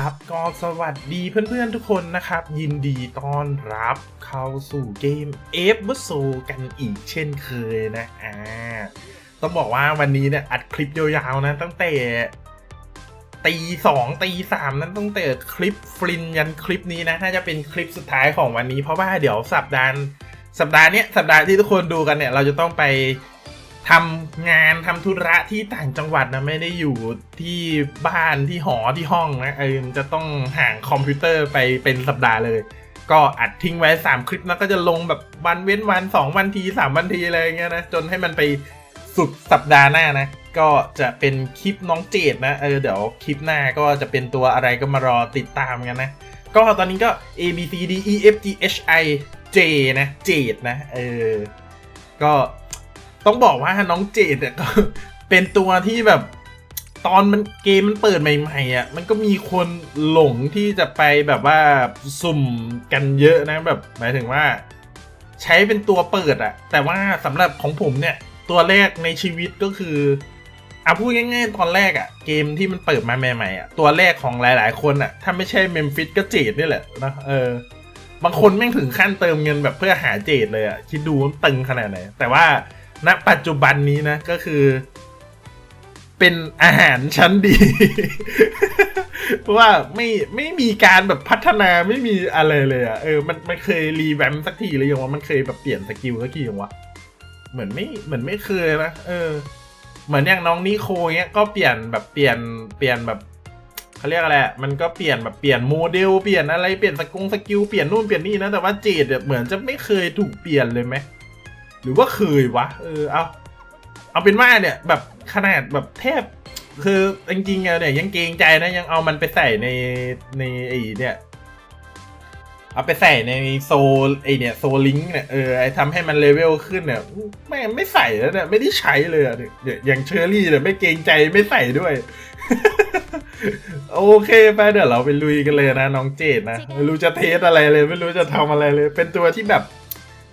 ครับก็สวัสดีเพื่อนๆทุกคนนะครับ ยินดีต้อนรับเข้าสู่เกมเอฟเวอร์โซกันอีกเช่นเคยนะอ่าต้องบอกว่าวันนี้เนี่ยอัดคลิปยาวๆนะ ตั้งแต่ตีสองตีสามนั้นตั้งแต่คลิปฟลินยันคลิปนี้นะน่าจะเป็นคลิปสุดท้ายของวันนี้เพราะว่าเดี๋ยวสัปดาห์สัปดาห์เนี้ยสัปดาห์ที่ทุกคนดูกันเนี่ยเราจะต้องไป ทำงานทำธุระที่ต่างจังหวัดนะไม่ได้อยู่ที่บ้านที่หอที่ห้องนะเออจะต้องห่างคอมพิวเตอร์ไปเป็นสัปดาห์เลย ก็อัดทิ้งไว้ 3 คลิปแล้วก็จะลงแบบวันเว้นวัน 2 วันที 3 วันทีอะไรเงี้ยนะจนให้มันไปสุดสัปดาห์หน้านะ ก็จะเป็นคลิปน้องเจดนะเออเดี๋ยวคลิปหน้าก็จะเป็นตัวอะไรก็มารอติดตามกันนะ ก็ตอนนี้ก็ A B C D E F G H I J นะเจดนะเออก็ ต้องบอกว่าน้องเจดเนี่ยก็เป็นตัวที่แบบตอนมันเกมมันเปิดใหม่ๆอะมันก็มีคนหลงที่จะไปแบบว่าสุ่มกันเยอะนะแบบหมายถึงว่า ใช้เป็นตัวเปิดอะ แต่ว่าสำหรับของผมเนี่ย ตัวแรกในชีวิตก็คืออะพูดง่ายๆตอนแรกอะ เกมที่มันเปิดมาใหม่ๆอะตัวแรกของหลายๆคนอะ ถ้าไม่ใช่เมมฟิสก็เจดนี่แหละนะเออบางคนแม่งถึงขั้นเติมเงินแบบเพื่อหาเจดเลยอะคิดดูมันตึงขนาดไหนแต่ว่า ณปัจจุบันนี้นะก็คือ เป็นอาหารชั้นดี เพราะว่าไม่ไม่มีการแบบพัฒนาไม่มีอะไรเลยอะ่ะเออมันมันเคยรีแวมสักทีหรือยังวะมันเคยแบบเปลี่ยนสกิลสักทียังวะเหมือนไม่เหมือนไม่เคยนะเออ เหมือนอย่างน้องนิโคเนี้ยก็เปลี่ยนแบบเปลี่ยนเปลี่ยนแบบเขาเรียกอะไร มันก็เปลี่ยนแบบเปลี่ยนโมเดลเปลี่ยนอะไรเปลี่ยนสกงสกิลเปลี่ยนนู่นเปลี่ยนนี่นะแต่ว่าเจดเหมือนจะไม่เคยถูกเปลี่ยนเลยไหม หรือว่าเคยวะ เออ เอา เอาเป็นว่าเนี่ย แบบขนาดแบบแทบ คือจริงๆเนี่ยยังเกรงใจนะ ยังเอามันไปใส่ในในไอ้เนี่ย เอาไปใส่ในโซไอเนี่ยโซลิงเนี่ยเออไอทำให้มันเลเวลขึ้นเนี่ยไม่ไม่ใส่แล้วเนี่ยไม่ได้ใช้เลยอะเนี่ยอย่างเชอรี่เนี่ยไม่เกรงใจไม่ใส่ด้วยโอเคไปเดี๋ยวเราไปลุยกันเลยนะน้องเจดนะไม่รู้จะเทสอะไรเลย ไม่รู้จะทำอะไรเลย เป็นตัวที่แบบ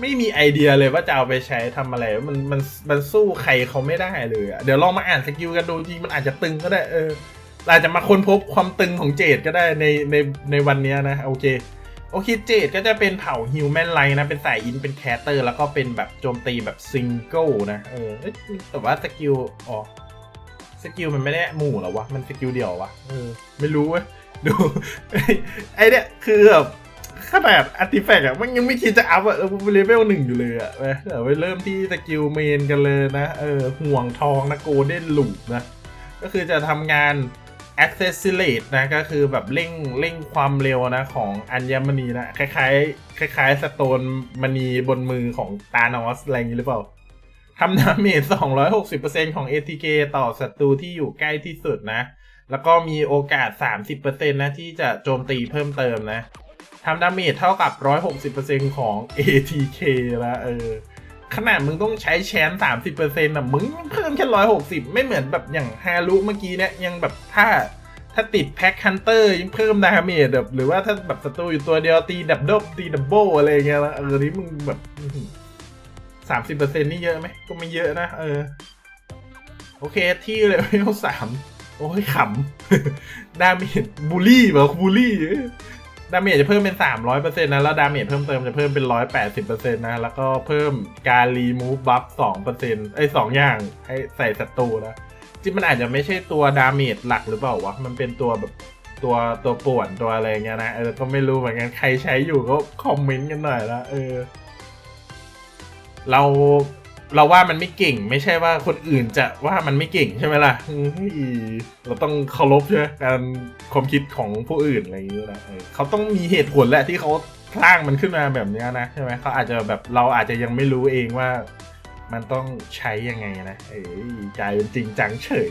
ไม่มีไอเดียเลยว่าจะเอาไปใช้ทำอะไร มันมันมันสู้ใครเขาไม่ได้เลยอะเดี๋ยวลองมาอ่านสกิลกันดูทีมันอาจจะตึงก็ได้เอออาจจะมาค้นพบความตึงของเจดก็ได้ในในในวันนี้นะโอเคโอเคเจดก็จะเป็นเผ่าฮิวแมนไลน์นะ เป็นสายอินเป็นแคสเตอร์ แล้วก็เป็นแบบโจมตีแบบซิงเกิลนะ เออแต่ว่าสกิลอ๋อสกิลมันไม่ได้หมู่หรอวะ มันสกิลเดียววะเออไม่รู้เว้ยดูไอเนี่ยคือแบบ ขนาดอาร์ติแฟกต์อะมันยังไม่คิดจะอัพอะเออเลเวลหนึ่งอยู่เลยอะไปเดี๋ยวไปเริ่มที่สกิลเมนกันเลยนะ เออ ห่วงทองนะโกลเด้นลูนะ ก็คือจะทำงาน accelerate นะ ก็คือแบบเร่งเร่งความเร็วนะ ของอัญมณีนะ คล้ายๆ คล้ายๆ สโตนมณีบนมือของตานอส อะไรอย่างนี้หรือเปล่าทำดาเมจ260%ของ ATK ต่อศัตรูที่อยู่ใกล้ที่สุดนะ แล้วก็มีโอกาส 30%นะ ที่จะโจมตีเพิ่มเติมนะ ทำดาเมจเท่ากับ 160%ของ ATK แล้วเออ ขนาดมึงต้องใช้แชน30%อะ มึงเพิ่มแค่160ไม่เหมือนแบบอย่างฮารุเมื่อกี้เนี่ย ยังแบบถ้าถ้าติดแพ็คฮันเตอร์ยังเพิ่มดาเมจแบบหรือว่าถ้าแบบศัตรูอยู่ตัวเดียวตีดับเบิลตีดับเบิลอะไรเงี้ยล้วเออนี่มึงแบบสามสิบเปอร์เซ็นต์นี่เยอะไหมก็ไม่เยอะนะ เออ โอเคที่เลยไม่ต้องสามโอ้ยขำ ดาเมจบูลลี่แบบบูลลี่ ดาเมจจะเพิ่มเป็น 300%นะ แล้วดาเมจเพิ่มเติมจะเพิ่มเป็น 180%นะ แล้วก็เพิ่มการรีมูฟบัฟ2%ไอ้2อย่างให้ใส่ศัตรูนะจริงมันอาจจะไม่ใช่ตัวดาเมจหลักหรือเปล่าวะ มันเป็นตัวแบบตัวตัวป่วนตัวอะไรเงี้ยนะเออก็ไม่รู้เหมือนกันใครใช้อยู่ก็คอมเมนต์กันหน่อยละเออ เรา เราว่ามันไม่เก่ง ไม่ใช่ว่าคนอื่นจะว่ามันไม่เก่งใช่ไหมล่ะเฮ้ยเราต้องเคารพใช่ไหมการความคิดของผู้อื่นอะไรอย่างเงี้ยนะเขาต้องมีเหตุผลแหละที่เขาสร้างมันขึ้นมาแบบนี้นะใช่ไหมเขาอาจจะแบบเราอาจจะยังไม่รู้เองว่ามันต้องใช้ยังไงนะเอ้ยกลายเป็นจริงจังเฉย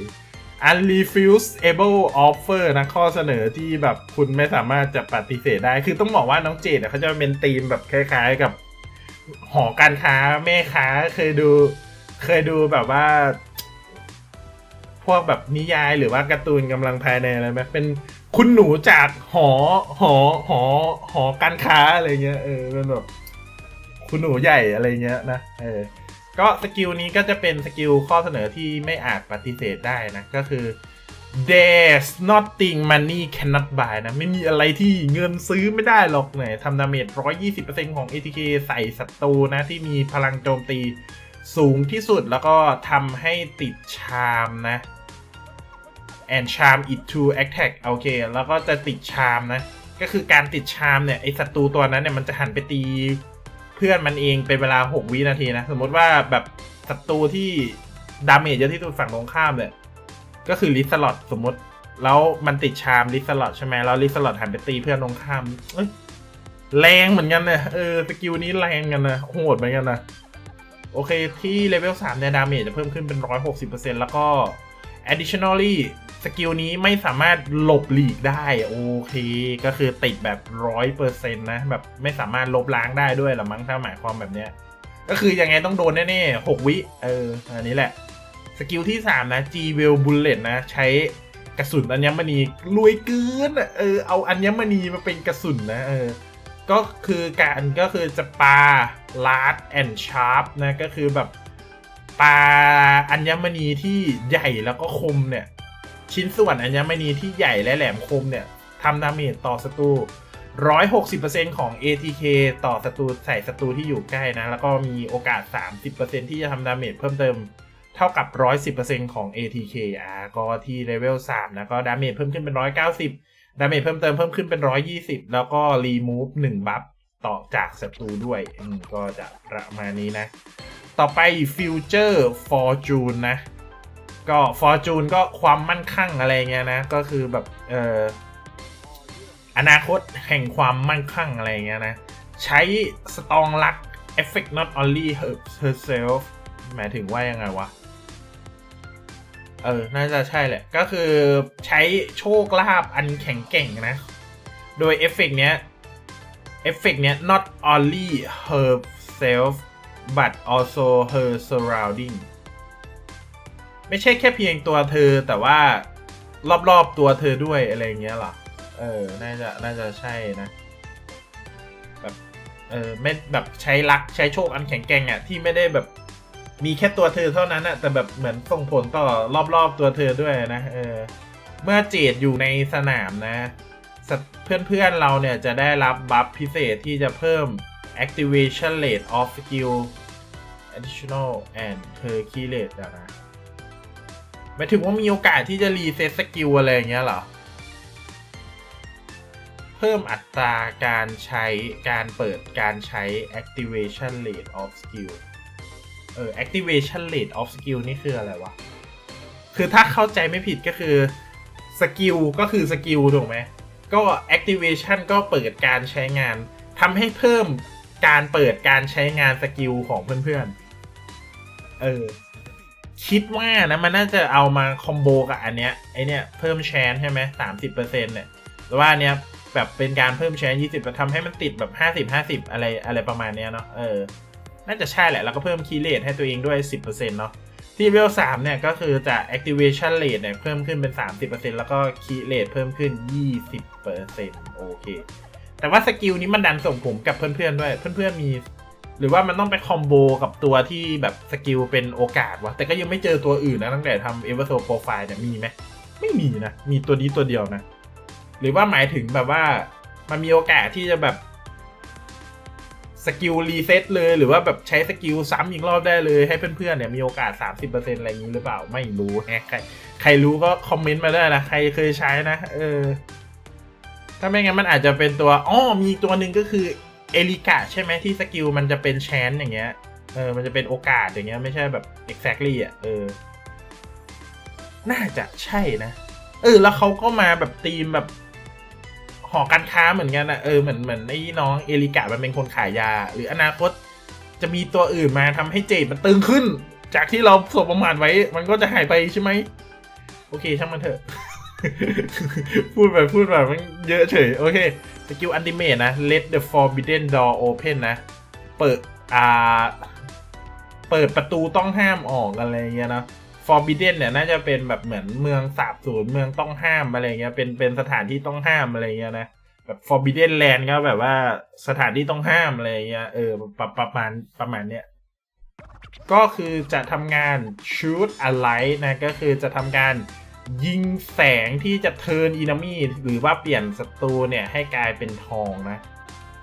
unrefusable offer นะข้อเสนอที่แบบคุณไม่สามารถจะปฏิเสธได้ คือต้องบอกว่าน้องเจดเขาจะเป็นธีมแบบคล้ายๆกับ หอการค้าแม่ค้าเคยดู เคยดูแบบว่า พวกแบบนิยายหรือว่าการ์ตูนกำลังภายในอะไรไหมเป็นคุณหนูจากหอหอหอหอการค้าอะไรเงี้ยเออเป็นแบบคุณหนูใหญ่อะไรเงี้ยนะเออก็สกิลนี้ก็จะเป็นสกิลข้อเสนอที่ไม่อาจปฏิเสธได้นะก็คือ there's nothing money cannot buy นะ ไม่มีอะไรที่เงินซื้อไม่ได้หรอกเนี่ยทำดาเมจ 120%ของ ATK ใส่ศัตรูนะที่มีพลังโจมตีสูงที่สุดแล้วก็ทำให้ติดชามนะ and charm it to attack โอเค แล้วก็จะติดชามนะ ก็คือการติดชามเนี่ย ไอศัตรูตัวนั้นเนี่ย มันจะหันไปตีเพื่อนมันเองเป็นเวลา 6 วินาทีนะ สมมติว่าแบบศัตรูที่ดาเมจเยอะที่สุดฝั่งตรงข้ามเนี่ย ก็คือลิสลอตสมมติ แล้วมันติดชามลิสลอตใช่ไหมแล้วลิสลอตหันไปตีเพื่อนตรงข้ามเอ้ยแรงเหมือนกันนะเออสกิลนี้แรงกันนะโหดเหมือนกันนะโอเคที่เลเวล3เนี่ยดาเมจจะเพิ่มขึ้นเป็น 160%แล้วก็ additionally สกิลนี้ไม่สามารถหลบหลีกได้ โอเค ก็คือติดแบบ 100%นะแบบไม่สามารถลบล้างได้ด้วยหรอมั้งถ้าหมายความแบบเนี้ยก็คือยังไงต้องโดนแน่ๆ6วิ เออ อันนี้แหละ สกิลที่ 3 นะ G w e l Bullet นะ ใช้กระสุนอัญมณีรวยเกินเออเอาอัญมณีมาเป็นกระสุนนะเออก็คือการก็คือจะปาลาร์ดแอนชาร์ปนะ ก็คือแบบปาอัญมณีที่ใหญ่แล้วก็คมเนี่ย ชิ้นส่วนอัญมณีที่ใหญ่และแหลมคมเนี่ยทำดาเมจต่อศัตรู160%ของ ATK ต่อศัตรูใส่ศัตรูที่อยู่ใกล้นะ แล้วก็มีโอกาส 30%ที่จะทำดาเมจเพิ่มเติม เท่ากับ 110%ของ ATK อ่าก็ที่เลเวล3นะก็ดาเมจเพิ่มขึ้นเป็น 190 ดาเมจเพิ่มเติมเพิ่มขึ้นเป็น 120 แล้วก็รีมูฟ1บัฟต่อจากศัตรูด้วยก็จะประมาณนี้นะ ต่อไป Future Fortune นนะ ก็ Fortune ก็ความมั่นคงอะไรเงี้ยนะ ก็คือแบบเอ่ออนาคตแห่งความมั่นคงอะไรเงี้ยนะ ใช้ Strong Luck Effect not only herself หมายถึงว่ายังไงวะ เออ น่าจะใช่แหละ ก็คือใช้โชคลาภอันแข็งแกร่งนะ โดยเอฟเฟกต์เนี้ย เอฟเฟกต์เนี้ย not only herself but also her surrounding ไม่ใช่แค่เพียงตัวเธอแต่ว่ารอบๆตัวเธอด้วยอะไรเงี้ยหรอ เออ น่าจะ น่าจะใช่นะ แบบ เออ ไม่แบบใช้ลักใช้โชคอันแข็งแกร่งอะที่ไม่ได้แบบ มีแค่ตัวเธอเท่านั้นอะแต่แบบเหมือนส่งผลต่อรอบๆตัวเธอด้วยนะเออเมื่อเจดอยู่ในสนามนะ เพื่อนๆเราเนี่ยจะได้รับบัฟพิเศษที่จะเพิ่ม activation rate of skill additional and per key rate นะหมายถึงว่ามีโอกาสที่จะรีเซ็ตสกิลอะไรอย่างเงี้ยเหรอ เพิ่มอัตราการใช้การเปิดการใช้ activation rate of skill เออ activation rate of skill นี่คืออะไรวะ คือถ้าเข้าใจไม่ผิดก็คือสกิลก็คือสกิลถูกไหม ก็ activation ก็เปิดการใช้งานทำให้เพิ่มการเปิดการใช้งานสกิลของเพื่อนๆ เออ คิดว่านะมันน่าจะเอามาคอมโบกับอันเนี้ยไอเนี้ยเพิ่มแชนใช่ไหมสามสิบเปอร์เซ็นต์เนี่ยหรือว่าเนี้ยแบบเป็นการเพิ่มแชนยี่สิบทำให้มันติดแบบห้าสิบห้าสิบอะไรอะไรประมาณเนี้ยเนาะ เออ น่าจะใช่แหละ แล้วก็เพิ่มคีย์เรทให้ตัวเองด้วยสิบเปอร์เซ็นต์เนาะที่เวลสามเนี่ยก็คือจะ activation rate เนี่ยเพิ่มขึ้นเป็น 30%แล้วก็ key rate เพิ่มขึ้น 20%โอเค แต่ว่าสกิลนี้มันดันส่งผมกับเพื่อนๆด้วย เพื่อนๆมี หรือว่ามันต้องไปคอมโบกับตัวที่แบบสกิลเป็นโอกาสวะ แต่ก็ยังไม่เจอตัวอื่นนะตั้งแต่ทำ e v e r s o Profile เนี่ยมีไหม ไม่มีนะ มีตัวนี้ตัวเดียวนะ หรือว่าหมายถึงแบบว่ามันมีโอกาสที่จะแบบ สกิลรีเซ็ตเลยหรือว่าแบบใช้สกิลซ้ำอีกรอบได้เลยให้เพื่อนๆเนี่ยมีโอกาส 30%อะไรอย่างนี้หรือเปล่าไม่รู้แฮะใครใครรู้ก็คอมเมนต์มาได้นะใครเคยใช้นะ เออ ถ้าไม่งั้นมันอาจจะเป็นตัวอ๋อมีตัวหนึ่งก็คือเอลิกาใช่ไหมที่สกิลมันจะเป็นแชนอย่างเงี้ยเออมันจะเป็นโอกาสอย่างเงี้ยไม่ใช่แบบ exactly อะเออ น่าจะใช่นะ เออ แล้วเขาก็มาแบบธีมแบบ หอการค้าเหมือนกันนะเออเหมือนเหมือนไอ้น้องเอลิกามันเป็นคนขายยา หรืออนาคตจะมีตัวอื่นมาทำให้เจดมันตึงขึ้น จากที่เราสบประมาทไว้ มันก็จะหายไปใช่ไหมโอเคช่างมันเถอะ พูดไปพูดไปมันเยอะเฉย โอเคสกิลอันติเมตนะ let the forbidden door open นะ เปิดอ่า เปิดประตูต้องห้ามออกอะไรเงี้ยนะ forbidden เนี่ยน่าจะเป็นแบบเหมือนเมืองสาบสูญเมืองต้องห้ามอะไรเงี้ยเป็นเป็นสถานที่ต้องห้ามอะไรเงี้ยนะแบบ forbidden land ก็แบบว่าสถานที่ต้องห้ามอะไรเงี้ยเออประประมาณประมาณเนี้ยก็คือจะทำงาน shoot a light นะก็คือจะทำการยิงแสงที่จะเทินอินามีหรือว่าเปลี่ยนศัตรูเนี่ยให้กลายเป็นทองนะ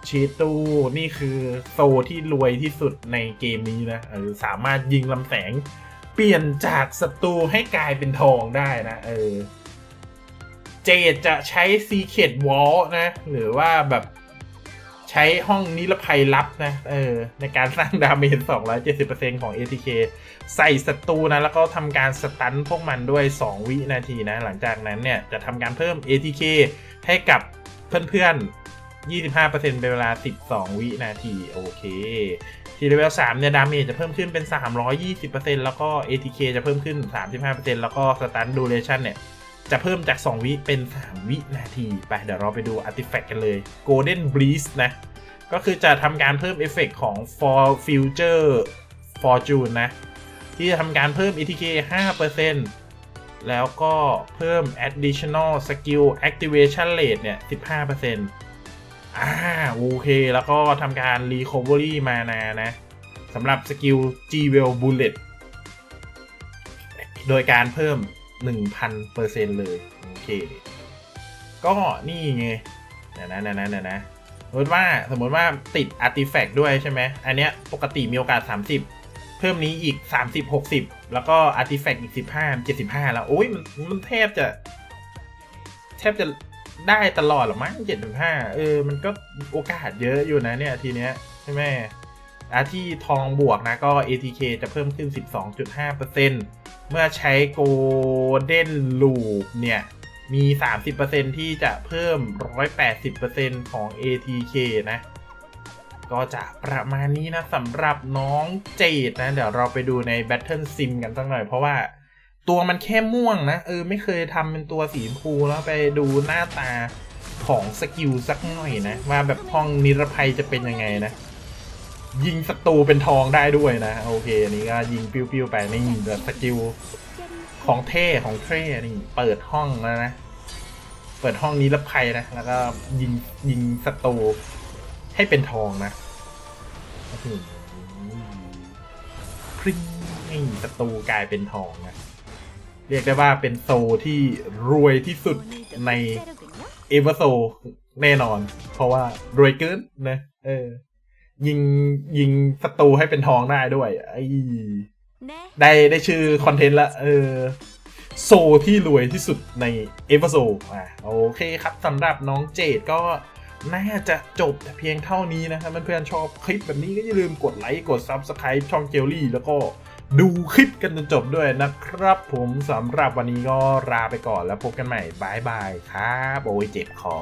ชีตูนี่คือโซที่รวยที่สุดในเกมนี้นะเออสามารถยิงลำแสง เปลี่ยนจากศัตรูให้กลายเป็นทองได้นะเออเจดจะใช้ Secret Wall นะ หรือว่าแบบใช้ห้องนิรภัยลับนะเออในการสร้างดาเมจ 270%ของ ATK ใส่ศัตรูนะ แล้วก็ทำการสตันพวกมันด้วย 2 วินาทีนะ หลังจากนั้นเนี่ย จะทำการเพิ่ม ATK ให้กับเพื่อนๆ 25%เป็นเวลา 12 วินาที โอเค ทีเลเวล3เนี่ย ดาเมจจะเพิ่มขึ้นเป็น 320%แล้วก็ ATK จะเพิ่มขึ้น 35%แล้วก็สตันดูเรชั่นเนี่ย จะเพิ่มจาก 2 วิเป็น 3 วินาที ไป เดี๋ยวเราไปดูอาร์ติแฟกต์กันเลย Golden Breeze นะ ก็คือจะทำการเพิ่มเอฟเฟกต์ของ For Future Fortune นะ ที่จะทำการเพิ่ม ETK 5%แล้วก็เพิ่ม Additional Skill Activation Rate เนี่ย 15% อ่าโอเค แล้วก็ทำการ Recovery มานานะสำหรับสกิล G Well Bullet โดยการเพิ่ม 1,000%เลย โอเค ก็นี่ไงเดี๋ยวนะเดี๋ยนะเดี๋ยนะสมมติว่าสมมติว่าติดอาร์ติแฟกต์ด้วยใช่ไหม อันเนี้ยปกติมีโอกาส 30 เพิ่มนี้อีก 30 60 แล้วก็อาร์ติแฟกต์อีก 15 75 แล้ว โอ้ยมันมันแทบจะ แทบจะ ได้ตลอดหรอมั้ง75เออ มันก็โอกาสเยอะอยู่นะเนี่ยทีเนี้ยใช่ไหมอาที่ทองบวกนะก็ ATK จะเพิ่มขึ้น 12.5%เมื่อใช้ Golden Loop เนี่ย มี 30%ที่จะเพิ่ม 180%ของ ATK นะ ก็จะประมาณนี้นะสำหรับน้องเจดนะ เดี๋ยวเราไปดูใน Battle Sim กันสักหน่อยเพราะว่า ตัวมันแค่ม่วงนะเออไม่เคยทำเป็นตัวสีชมพูแล้วไปดูหน้าตาของสกิลสักหน่อยนะว่าแบบห้องนิรภัยจะเป็นยังไงนะ ยิงศัตรูเป็นทองได้ด้วยนะ โอเคอันนี้ก็ยิงปิ้วๆไปนี่แบบสกิลของเท่ของเท่นี่เปิดห้องแล้วนะ เปิดห้องนี้รับภัยนะแล้วก็ยิงยิงศัตรูให้เป็นทองนะโอ้โหพริ้งศัตรูกลายเป็นทองนะ เรียกได้ว่าเป็นโซที่รวยที่สุดในเอเวอร์โซแน่นอน เพราะว่ารวยเกินนะเออ ยิงยิงศัตรูให้เป็นทองได้ด้วยไอ้ได้ได้ชื่อคอนเทนต์ละเออโซที่รวยที่สุดในเอฟโซอะโอเคครับสำหรับน้องเจดก็น่าจะจบแต่เพียงเท่านี้นะครับเพื่อนๆชอบคลิปแบบนี้ก็อย่าลืมกดไลค์ กด Subscribe ช่องเจลลี่แล้วก็ ดูคลิปกันจนจบด้วยนะครับผมสำหรับวันนี้ก็ลาไปก่อนแล้วพบกันใหม่บายบายครับ โอ้ยเจ็บคอ